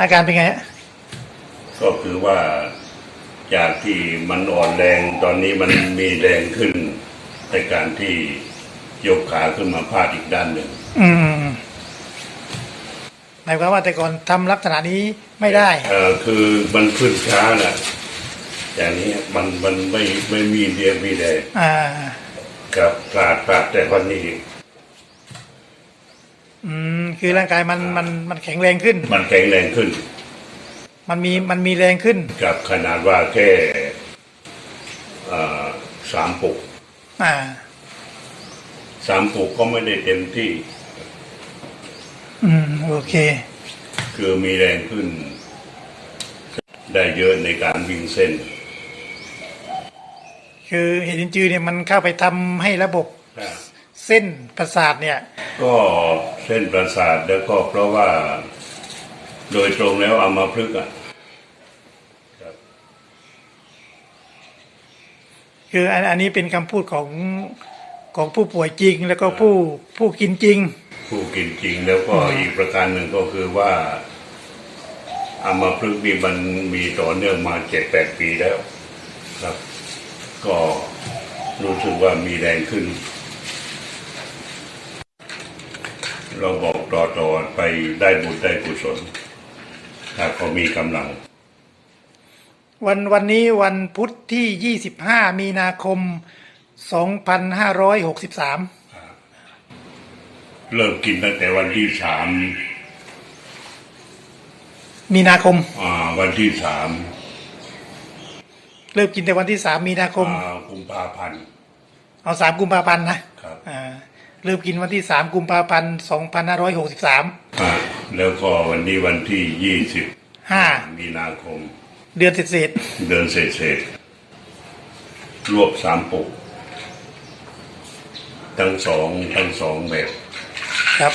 อาการเป็นไงฮะก็คือว่าจากที่มันอ่อนแรงตอนนี้มันมีแรงขึ้นในการที่ยกขาขึ้นมาพาดอีกด้านหนึ่งอืมหมายความว่าแต่ก่อนทำลักษณะนี้ไม่ได้ เอ่อคือมันขึ้นช้าแหละอย่างนี้มันมันไม่ไม่มีเรียงมีแรงอ่า กับพลาดพลาดแต่วันนี้ อืมคือร่างกายมันมันมันแข็งแรงขึ้น มันแข็งแรงขึ้น มันมีมันมีแรงขึ้นกับขนาดว่าแค่เอ่อสามปุกอ่าสามปุกก็ไม่ได้เต็มที่ อืมโอเค คือมีแรงขึ้น ได้เยอะในการวิ่งเส้น คือเห็นจือเนี่ยมันเข้าไปทำให้ระบบ เส้นประสาทเนี่ย ก็เส้นประสาทแล้วก็เพราะว่า โดยตรงแล้วเอามาพลึกษ์อะคืออันอันนี้เป็นคำพูดของของผู้ป่วยจริง แล้วก็ผู้ผู้กินจริง ผู้กินจริงแล้วก็อีกประการหนึ่งก็คือว่าอามาพลึกษ์นี่มันมีต่อเนื่องมาเจ็ดแปดปีแล้ว ครับ ก็รู้สึกว่ามีแรงขึ้น เราบอกต่อต่อไปได้บุญได้กุศลถ้าเขามีกำลัง วันวันนี้วันพุธที่ 25 มีนาคม 2563 เริ่มกินตั้งแต่วันที่สามมีนาคม อ่า วันที่สามเริ่มกินแต่วันที่3มีนาคมอ่ากุมภาพันธ์เอา3กุมภาพันธ์นะครับอ่า เริ่มกินวันที่3กุมภาพันธ์2563อ่าแล้วก็วันนี้วันที่ยี่สิบห้ามีนาคม เดือนเศษเดินเศษเศษรวบสามปุกทั้งสองทั้งสองแบบ ๆครับ